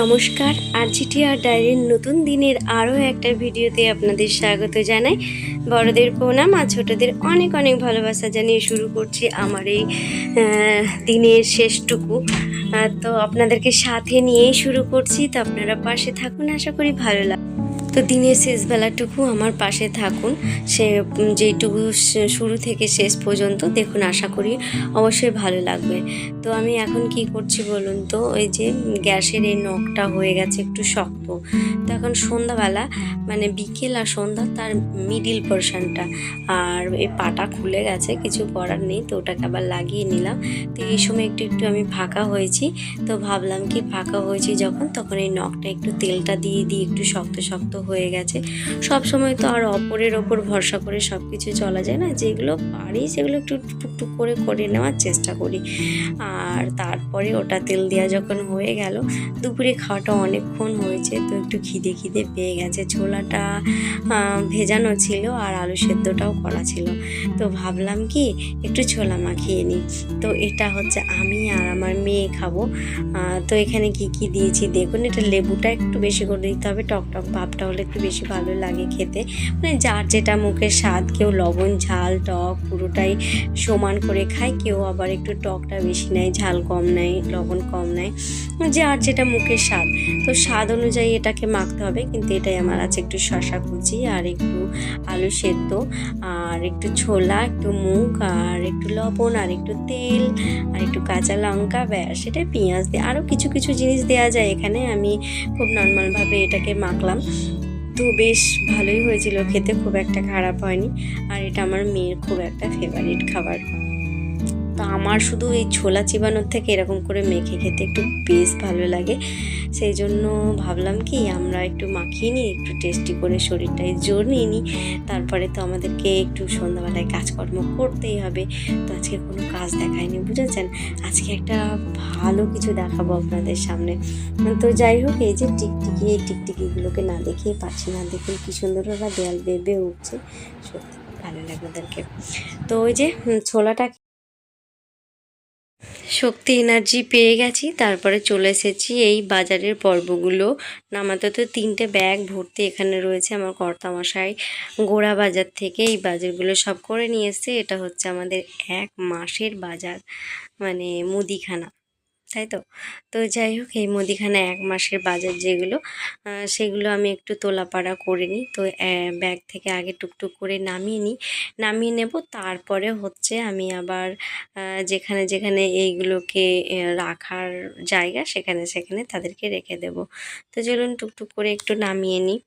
নমস্কার আর GTR Dyer নতুন দিনের আরও একটা ভিডিওতে আপনাদের স্বাগত জানাই। বড়দের প্রণাম আর ছোটদের অনেক অনেক ভালোবাসা জানিয়ে শুরু করছি আমার এই দিনের শেষটুকু। তো আপনাদেরকে সাথে নিয়েই শুরু করছি, তো আপনারা পাশে থাকুন, আশা করি ভালো লাগ তো দিনের শেষ বেলাটুকু আমার পাশে থাকুন। সে উম, যেইটুকু শুরু থেকে শেষ পর্যন্ত দেখুন আশা করি অবশ্যই ভালো লাগবে। তো আমি এখন কি করছি বলুন তো ওই যে গ্যাসের এই নখটা হয়ে গেছে একটু শক্ত। তো এখন সন্ধ্যাবেলা মানে বিকেল আর সন্ধ্যা তার মিডিল পোর্শনটা আর এই পাটা খুলে গেছে কিছু করার নেই তো ওটাকে আবার লাগিয়ে নিলাম। তো এই সময় একটু একটু আমি ফাঁকা হয়েছি তো ভাবলাম কি ফাঁকা হয়েছি যখন তখন এই নখটা একটু তেলটা দিয়ে দিয়ে একটু শক্ত শক্ত হয়ে গেছে। সব সময় তো আর অপরের ওপর ভরসা করে সব কিছু চলা যায় না। যেগুলো পারি সেগুলো একটু টুকটুক করে করে নেওয়ার চেষ্টা করি। আর তারপরে ওটা তেল দেওয়া যখন হয়ে গেল, দুপুরে খাওয়াটা অনেকক্ষণ হয়েছে, তো একটু খিদে খিদে পেয়ে গেছে। ছোলাটা ভেজানো ছিল আর আলু সেদ্ধটাও করা ছিল। তো ভাবলাম কি, একটু ছোলা মাখিয়ে নিই। তো এটা হচ্ছে আমি আর আমার মেয়ে খাব। তো এখানে কি কি দিয়েছি? দেখুন, এটা লেবুটা একটু বেশি করে দিতে হবে, টক টক ভাবটা হলে একটু বেশি ভালো লাগে খেতে। মানে যার যেটা মুখের স্বাদ, কেউ লবণ, ঝাল, টক পুরোটাই সমান করে খায়, কেউ আবার একটু টকটা বেশি নেয়, ঝাল কম নেয়, লবণ কম নেয়। যার যেটা মুখের স্বাদ। তো স্বাদ অনুযায়ী এটাকে মাখতে হবে, কিন্তু এটাই আমার আছে একটু শশা কুচি আর একটু আলু সেদ্ধ আর একটু ছোলা, একটু মুগ আর একটু লবণ আর একটু তেল আর একটু কাঁচা লঙ্কা, ব্যাস। সেটাই পেঁয়াজ দিয়ে। আরও কিছু কিছু জিনিস দেওয়া যায় এখানে। আমি খুব নর্মালভাবে এটাকে মাখলাম। তো বেশ ভালোই হয়েছিল, খেতে খুব একটা খারাপ হয়নি। আর এটা আমার মেয়ের খুব একটা ফেভারিট খাবার। তো আমার শুধু এই ছোলা চিবানোর থেকে এরকম করে মেখে খেতে একটু বেশ ভালো লাগে। সেই জন্য ভাবলাম কি, আমরা একটু মাখিয়ে নিই, একটু টেস্টি করে শরীরটায় জোর নিয়ে নিই। তারপরে তো আমাদেরকে একটু সন্ধ্যাবেলায় কাজকর্ম করতেই হবে। তো আজকে কোনো কাজ দেখায়নি, বুঝেছেন? আজকে একটা ভালো কিছু দেখাবো আপনাদের সামনে। তো যাই হোক, এই যে টিকটিকি, এই টিকটিকিগুলোকে না দেখিয়ে পাচ্ছি না, দেখুন কি সুন্দর ওরা দেয়াল বেবে উঠছে। সত্যি ভালো লাগে ওদেরকে। তো ওই যে ছোলাটা শক্তি এনার্জি পেয়ে গেছি। তারপরে চলে এসেছি এই বাজারের পর্বগুলো। নামাতে তো তিনটে ব্যাগ ভর্তি এখানে রয়েছে আমার কর্তামশাই। গোড়া বাজার থেকে এই বাজারগুলো সব করে নিয়ে এসছে। এটা হচ্ছে আমাদের এক মাসের বাজার মানে মুদিখানা। তাই তো? তো যাই হোক, এই মুদিখানা এক মাসের বাজার যেগুলো সেগুলো আমি একটু তোলাপাড়া করে নিই। তো ব্যাগ থেকে আগে টুকটুক করে নামিয়ে নিই। নামিয়ে নেব, তারপরে হচ্ছে আমি আবার যেখানে যেখানে এইগুলোকে রাখার জায়গা, সেখানে সেখানে তাদেরকে রেখে দেব। তো চলুন, টুকটুক করে একটু নামিয়ে নিই।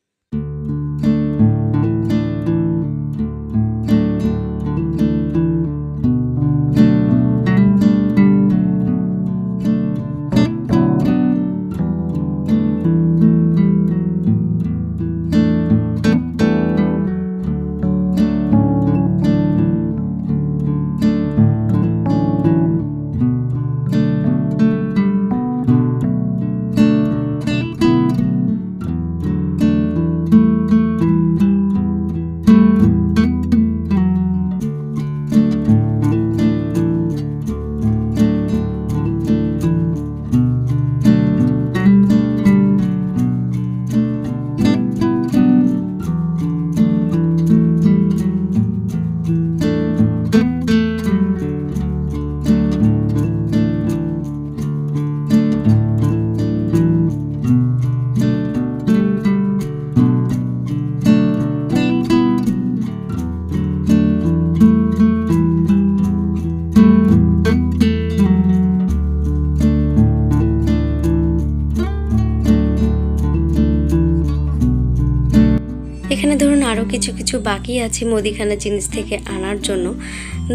কিছু বাকি আছে মুদিখানা জিনিস থেকে আনার জন্য।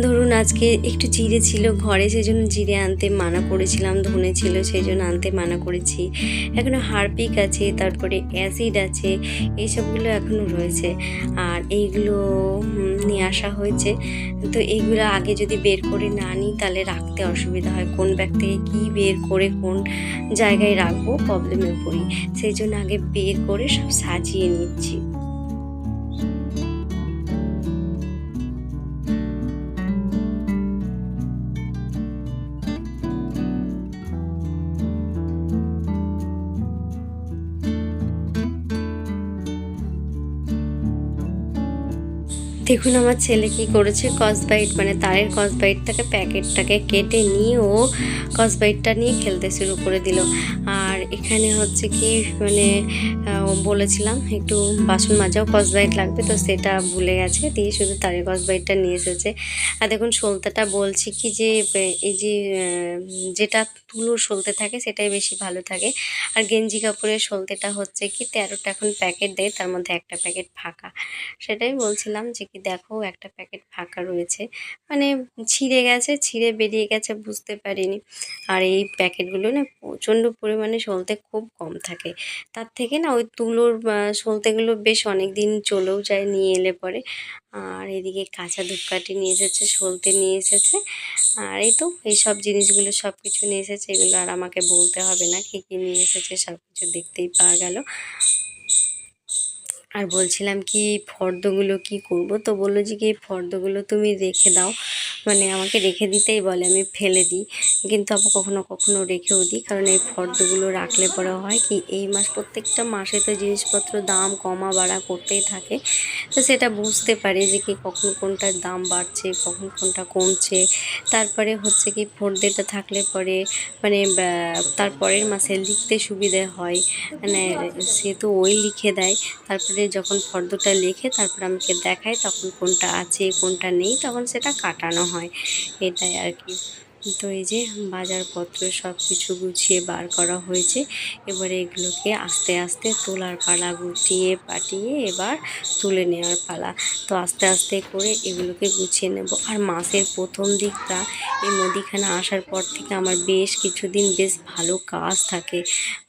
ধরুন, আজকে একটু জিরে ছিল ঘরে সেই জন্য জিরে আনতে মানা করেছিলাম, ধনে ছিল সেই জন্য আনতে মানা করেছি। এখনও হারপিক আছে, তারপরে অ্যাসিড আছে, এইসবগুলো এখনও রয়েছে। আর এইগুলো নিয়ে আসা হয়েছে। তো এইগুলো আগে যদি বের করে না নিই, তাহলে রাখতে অসুবিধা হয়। কোন ব্যাগ থেকে কী বের করে, কোন জায়গায় রাখব, প্রবলেমে পড়ি। সেই জন্য আগে বের করে সব সাজিয়ে নিচ্ছি। দেখুন আমার ছেলে কি করেছে কসবাইট মানে তারের কসবাইটটাকে প্যাকেটটাকে কেটে নিয়ে ও কসবাইটটা নিয়ে খেলতে শুরু করে দিল। আর এখানে হচ্ছে কি মানে বলেছিলাম একটু বাসন মাজাও কসবাইট লাগবে, তো সেটা ভুলে গেছে, দিয়ে শুধু তারের কসবাইটটা নিয়ে এসেছে। আর দেখুন সলতেটা বলছি কি যে এই যে যেটা তুলোর সলতে থাকে সেটাই বেশি ভালো থাকে। আর গেঞ্জি কাপড়ের সলতেটা হচ্ছে কি, তেরোটা এখন প্যাকেট দেয়, তার মধ্যে একটা প্যাকেট ফাঁকা। সেটাই বলছিলাম যে কি দেখো একটা প্যাকেট ফাঁকা রয়েছে। মানে ছিঁড়ে গেছে, ছিঁড়ে বেরিয়ে গেছে, বুঝতে পারিনি। আর এই প্যাকেটগুলো না প্রচণ্ড পরিমাণে সলতে খুব কম থাকে। তার থেকে না ওই তুলোর সলতেগুলো বেশ অনেক দিন চলেও যায়, নিয়ে এলে পরে। আর এদিকে কাঁচা ধূপকাঠি নিয়ে এসেছে, সলতে নিয়ে এসেছে। আর এই তো এই সব জিনিসগুলো সব কিছু নিয়ে এসেছে, এগুলো আর আমাকে বলতে হবে না, কী কী নিয়ে এসেছে সব কিছু দেখতেই পাওয়া গেল। আর বলছিলাম কি ফর্দগুলো কি করব? তো বলল যে কি ফর্দগুলো তুমি রেখে দাও। মানে আমাকে রেখে দিতেই বলে, আমি ফেলে দিই। কিন্তু আবার কখনো কখনো রেখেও দিই, কারণ এই ফর্দগুলো রাখলে পরে হয় কি, এই মাস প্রত্যেকটা মাসে তো জিনিসপত্র দাম কমা বাড়া করতেই থাকে। তো সেটা বুঝতে পারি যে কি কখন কোনটার দাম বাড়ছে, কখন কোনটা কমছে। তারপরে হচ্ছে কি ফর্দেটা থাকলে পরে মানে বা- তার পরের মাসে লিখতে সুবিধে হয়। মানে সে তো ওই লিখে দেয়। তারপরে যখন ফর্দটা লেখে, তারপর আমাকে দেখায় তখন কোনটা আছে, কোনটা নেই, তখন সেটা কাটানো হয়। এটাই আর কি। তো এই যে বাজারপত্র সব কিছু গুছিয়ে বার করা হয়েছে। এবারে এগুলোকে আস্তে আস্তে তোলার পালা গুটিয়ে পাটিয়ে এবার তুলে নেওয়ার পালা। তো আস্তে আস্তে করে এগুলোকে গুছিয়ে নেব। আর মাসের প্রথম দিকটা, এই মুদিখানা আসার পর থেকে আমার বেশ কিছুদিন বেশ ভালো কাজ থাকে।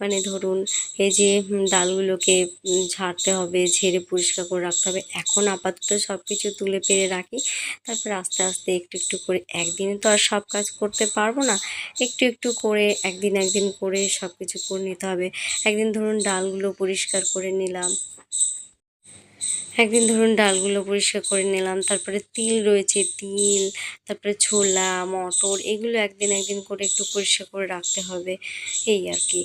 মানে ধরুন, এই যে ডালগুলোকে ঝাড়তে হবে, ঝেড়ে পরিষ্কার করে রাখতে হবে। এখন আপাতত সব কিছু তুলে পেরে রাখি। তারপর আস্তে আস্তে একটু একটু করে, একদিনে তো আর সব কাজ করতে পারব না। একটু একটু করে, একদিন একদিন করে সব কিছু করে নিতে হবে। একদিন ধরুন ডালগুলো পরিষ্কার করে নিলাম। একদিন ধরুন ডালগুলো পরিষ্কার করে নিলাম। তারপরে তিল রয়েছে, তিল, তারপরে ছোলা, মটর, এগুলো একদিন একদিন করে একটু পরিষ্কার করে রাখতে হবে। এই আর কি।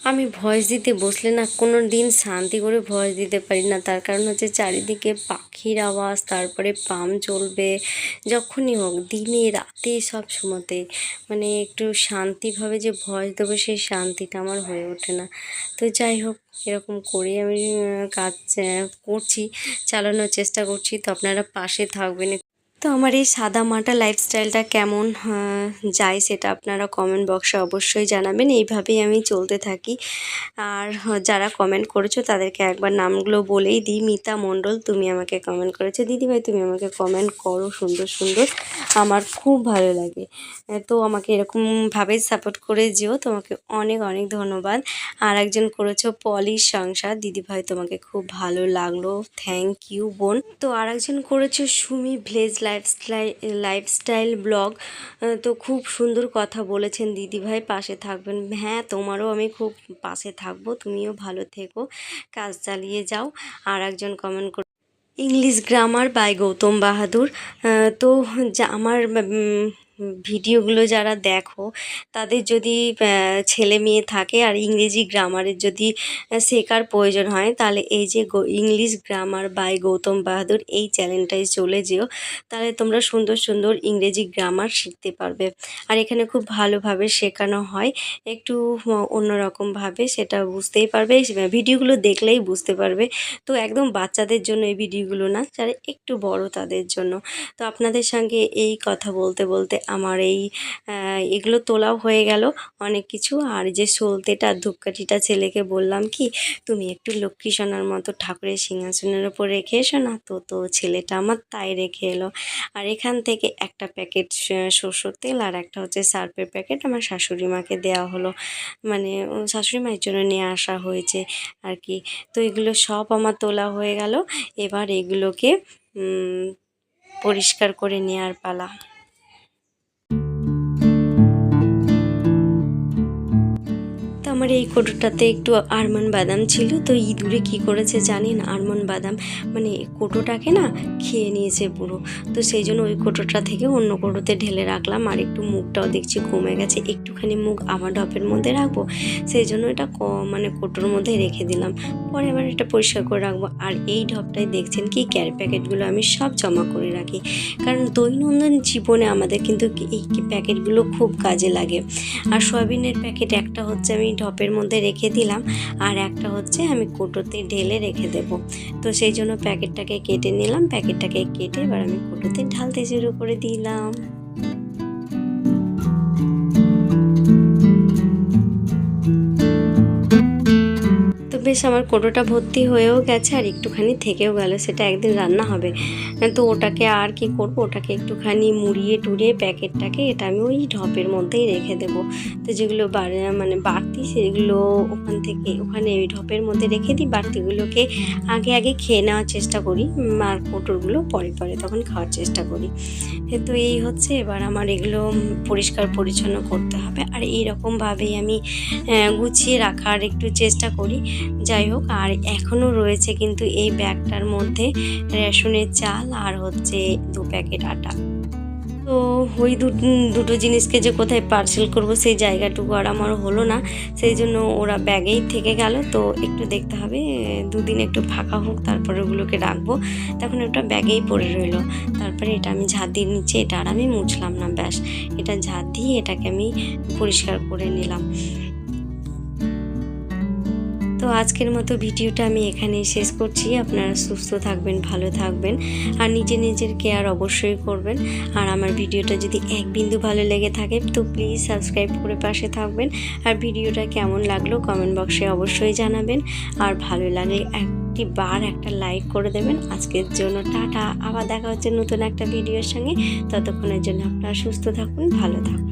আমি ভয়েস দিতে বসলে না কোনো দিন শান্তি করে ভয়েস দিতে পারি না। তার কারণ হচ্ছে চারিদিকে পাখির আওয়াজ, তারপরে পাম চলবে, যখনই হোক, দিনে, রাতে সব সময়তে। মানে একটু শান্তিভাবে যে ভয়েস দেবো সেই শান্তিটা আমার হয়ে ওঠে না। তো যাই হোক, এরকম করে আমি কাজ করছি, চালানোর চেষ্টা করছি। তো আপনারা পাশে থাকবেন। তো আমার এই সাদা মাটা লাইফস্টাইলটা কেমন যায় সেটা আপনারা কমেন্ট বক্সে অবশ্যই জানাবেন। এইভাবেই আমি চলতে থাকি। আর যারা কমেন্ট করেছ তাদেরকে একবার নামগুলো বলেই দিই। মিতা মণ্ডল, তুমি আমাকে কমেন্ট করেছ। দিদিভাই, তুমি আমাকে কমেন্ট করো। সুন্দর সুন্দর। আমার খুব ভালো লাগে। তো আমাকে এরকমভাবে সাপোর্ট করে যেও। তোমাকে অনেক অনেক ধন্যবাদ। আর একজন করেছ পলিশ সংসার দিদিভাই, তোমাকে খুব ভালো লাগল। থ্যাংক ইউ বোন। তো আর একজন করেছ Sumi village lifestyle lifestyle blog তো খুব সুন্দর কথা বলেছেন দিদিভাই, পাশে থাকবেন। হ্যাঁ তোমারও আমি খুব পাশে থাকব, তুমিও ভালো থেকো, কাজ চালিয়ে যাও। আর একজন কমেন্ট করে English grammar by Gautam Bahadur তো যা আমার ভিডিওগুলো যারা দেখো, তাদের যদি ছেলে মেয়ে থাকে আর ইংরেজি গ্রামারের যদি শেখার প্রয়োজন হয়, তাহলে এই যে English grammar by Gautam Bahadur এই চ্যানেলটায় চলে যেও, তাহলে তোমরা সুন্দর সুন্দর ইংরেজি গ্রামার শিখতে পারবে। আর এখানে খুব ভালোভাবে শেখানো হয়, একটু অন্যরকমভাবে সেটা বুঝতেই পারবে ভিডিওগুলো দেখলেই বুঝতে পারবে। তো একদম বাচ্চাদের জন্য এই ভিডিওগুলো না, যারা একটু বড় তাদের জন্য। তো আপনাদের সঙ্গে এই কথা বলতে বলতে আমার এই এগুলো তোলাও হয়ে গেল অনেক কিছু। আর যে সলতেটা, ধূপকাঠিটা ছেলেকে বললাম কি, তুমি একটু লক্ষ্মী সোনার মতো ঠাকুরের সিংহাসনের ওপর রেখে এসো না তো। তো ছেলেটা আমার তাই রেখে এলো। আর এখান থেকে একটা প্যাকেট সরষের তেল আর একটা হচ্ছে সার্ফের প্যাকেট আমার শাশুড়ি মাকে দেওয়া হলো। মানে শাশুড়ি মায়ের জন্য নিয়ে আসা হয়েছে আর কি। তো এগুলো সব আমার তোলা হয়ে গেল। এবার এগুলোকে পরিষ্কার করে নেওয়ার পালা। আমার এই কোটোটাতে একটু আরমান বাদাম ছিল, তো ইঁদুরে কি করেছে জানেন? আরমান বাদাম মানে কোটোটাকে না খেয়ে নিয়েছে পুরো। তো সেই জন্য ওই কোটোটা থেকে অন্য কোটোতে ঢেলে রাখলাম, আর একটু মুখটাও দেখছি কমে গেছে। একটুখানি মুখ আবার ডপের মধ্যে রাখব, সেই জন্য এটা ক- মানে কোটোর মধ্যে রেখে দিলাম। পরে আবার এটা পরিষ্কার করে রাখব। আর এই ঢপটাই দেখছেন কি, ক্যারি প্যাকেটগুলো আমি সব জমা করে রাখি। কারণ দৈনন্দিন জীবনে আমাদের কিন্তু এই প্যাকেটগুলো খুব কাজে লাগে। আর সয়াবিনের প্যাকেট একটা হচ্ছে আমি ঢপের মধ্যে রেখে দিলাম। আর একটা হচ্ছে আমি কোটোতে ঢেলে রেখে দেব। তো সেই জন্য প্যাকেটটাকে কেটে নিলাম। প্যাকেটটাকে কেটে এবার আমি কোটোতে ঢালতে শুরু করে দিলাম। বেশ আমার কোটোটা ভর্তি হয়েও গেছে আর একটুখানি থেকেও গেল, সেটা একদিন রান্না হবে। তো ওটাকে আর কি করব? ওটাকে একটুখানি মুড়িয়ে টুড়িয়ে প্যাকেটটাকে এটা আমি ওই ঢপের মধ্যেই রেখে দেব। তো যেগুলো মানে বাড়তি সেগুলো ওখান থেকে, ওখানে ওই ঢপের মধ্যে রেখে দিই, বাড়তিগুলোকে আগে আগে খেয়ে নেওয়ার চেষ্টা করি। আর কোটোরগুলো পরে পরে তখন খাওয়ার চেষ্টা করি। তো এই হচ্ছে এবার আমার এগুলো পরিষ্কার পরিচ্ছন্ন করতে হবে। আর এইরকমভাবেই আমি গুছিয়ে রাখার একটু চেষ্টা করি। যাই হোক, আর এখনও রয়েছে কিন্তু এই ব্যাগটার মধ্যে রেশনের চাল আর হচ্ছে দু প্যাকেট আটা। তো ওই দুটো জিনিসকে যে কোথায় পার্সেল করব সেই জায়গাটুকু আর আমার হলো না, সেই জন্য ওরা ব্যাগেই থেকে গেল। তো একটু দেখতে হবে, দুদিন একটু ফাঁকা হোক, তারপরে ওগুলোকে রাখব। তখন ওটা ব্যাগেই পড়ে রইল। তারপরে এটা আমি ঝাঁট দিয়ে নিচে, এটা আর আমি মুছলাম না, ব্যাস। এটা ঝাঁট দিয়ে এটাকে আমি পরিষ্কার করে নিলাম। তো আজকের মতো ভিডিওটা আমি এখানেই শেষ করছি। আপনারা সুস্থ থাকবেন, ভালো থাকবেন আর নিজে নিজের কেয়ার অবশ্যই করবেন। আর আমার ভিডিওটা যদি এক বিন্দু ভালো লেগে থাকে, তো প্লিজ সাবস্ক্রাইব করে পাশে থাকবেন। আর ভিডিওটা কেমন লাগল কমেন্ট বক্সে অবশ্যই জানাবেন। আর ভালো লাগে একটি বার একটা লাইক করে দেবেন। আজকের জন্য টাটা। আবার দেখা হচ্ছে নতুন একটা ভিডিওর সঙ্গে। ততক্ষণের জন্য আপনারা সুস্থ থাকুন, ভালো থাকুন।